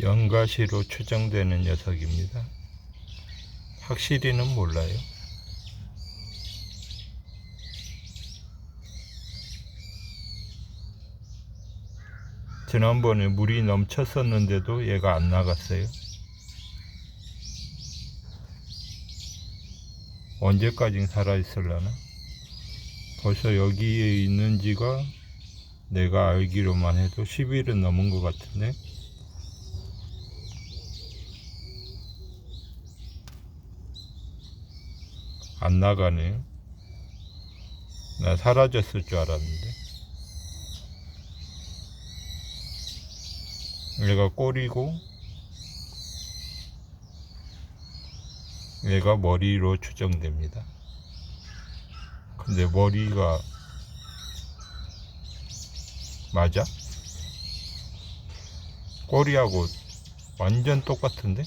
연가시로 추정되는 녀석입니다. 확실히는 몰라요. 지난번에 물이 넘쳤었는데도 얘가 안 나갔어요. 언제까지 살아있을라나? 벌써 여기에 있는 지가 내가 알기로만 해도 10일은 넘은 것 같은데 안 나가네요. 나 사라졌을 줄 알았는데. 얘가 꼬리고 얘가 머리로 추정됩니다. 근데 머리가 맞아? 꼬리하고 완전 똑같은데?